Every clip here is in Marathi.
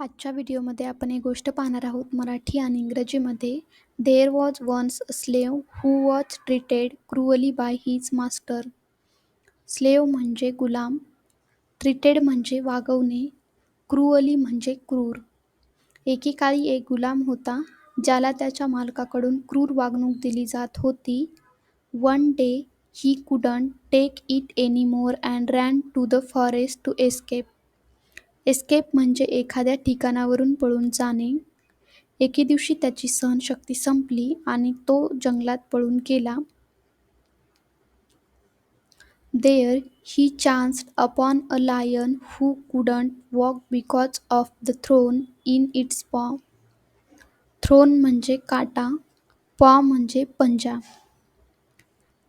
आजच्या व्हिडिओमध्ये आपण एक गोष्ट पाहणार आहोत मराठी आणि इंग्रजीमध्ये. There was once a slave who was treated cruelly by his master slave म्हणजे गुलाम. ट्रीटेड म्हणजे वागवणे. क्रुअली म्हणजे क्रूर. एकेकाळी एक गुलाम होता ज्याला त्याच्या मालकाकडून क्रूर वागणूक दिली जात होती. One day he couldn't take it any more and ran to the forest to escape escape म्हणजे एखाद्या ठिकाणावरून पळून जाणे. एके दिवशी त्याची सहनशक्ती संपली आणि तो जंगलात पळून गेला. There he chanced upon a lion who couldn't walk because of the thorn in its paw thorn म्हणजे काटा पॉ म्हणजे पंजा.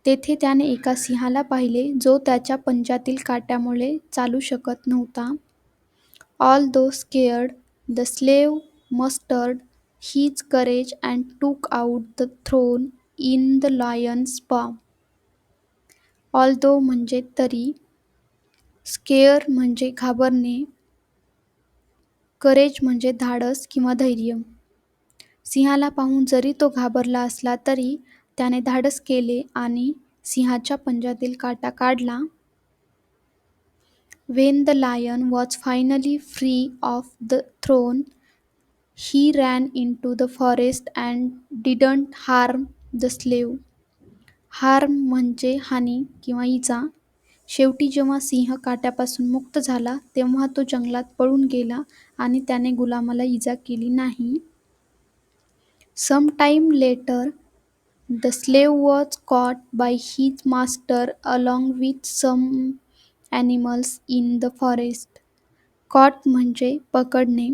तेथे त्याने एका सिंहाला पाहिले जो त्याच्या पंजातील काट्यामुळे चालू शकत नव्हता. Although scared the slave mustered his courage and took out the thorn in the lion's paw although म्हणजे तरी स्केअर म्हणजे घाबरणे करेज म्हणजे धाडस किंवा धैर्य. सिंहाला पाहून जरी तो घाबरला असला तरी त्याने धाडस केले आणि सिंहाच्या पंजातील काटा काढला. When the lion was finally free of the throne, he ran into the forest and didn't harm the slave. Harm म्हणजे हानी किंवा इजा शेवटी जेव्हा सिंह काट्यापासून मुक्त झाला तेव्हा तो जंगलात पळून गेला आणि त्याने गुलामाला इजा केली नाही some time later the slave was caught by his master along with some animals in the forest. Caught म्हणजे पकडणे.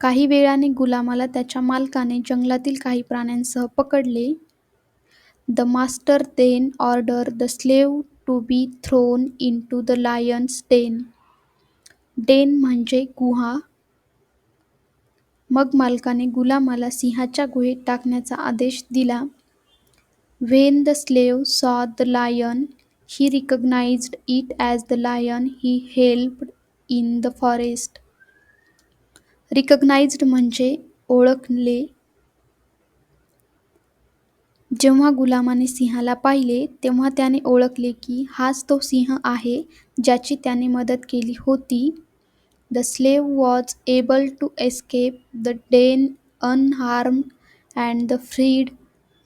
काही वेळाने गुलामाला त्याच्या मालकाने जंगलातील काही प्राण्यांसह पकडले. The master then order the slave to be thrown into the lion's den. Den म्हणजे गुहा. मग मालकाने गुलामाला सिंहाच्या गुहेत टाकण्याचा आदेश दिला. When the slave saw the lion He recognized it as the lion he helped in the forest. Recognized म्हणजे ओळखले. जेव्हा गुलामाने सिंहाला पाहिले तेव्हा त्याने ओळखले की हाच तो सिंह आहे ज्याची त्याने मदत केली होती. The slave was able to escape the den unharm and the freed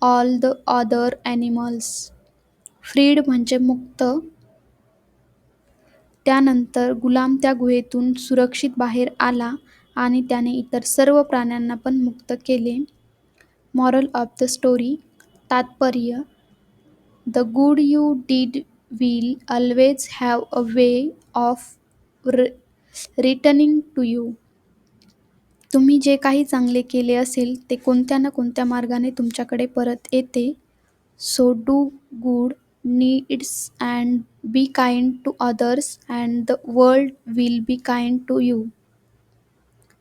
all the other animals. Freed म्हणजे मुक्त. त्यानंतर गुलाम त्या गुहेतून सुरक्षित बाहेर आला आणि त्याने इतर सर्व प्राण्यांना पण मुक्त केले. मॉरल ऑफ द स्टोरी तात्पर्य the good you deed will always have a way of returning to you. तुम्ही जे काही चांगले केले असेल ते कोणत्या ना कोणत्या मार्गाने तुमच्याकडे परत येते. So do good needs and be kind to others and the world will be kind to you.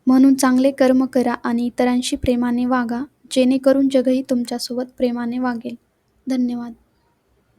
म्हणून चांगले कर्म करा आणि इतरांशी प्रेमाने वागा जेणेकरून जगही तुमच्यासोबत प्रेमाने वागेल. धन्यवाद.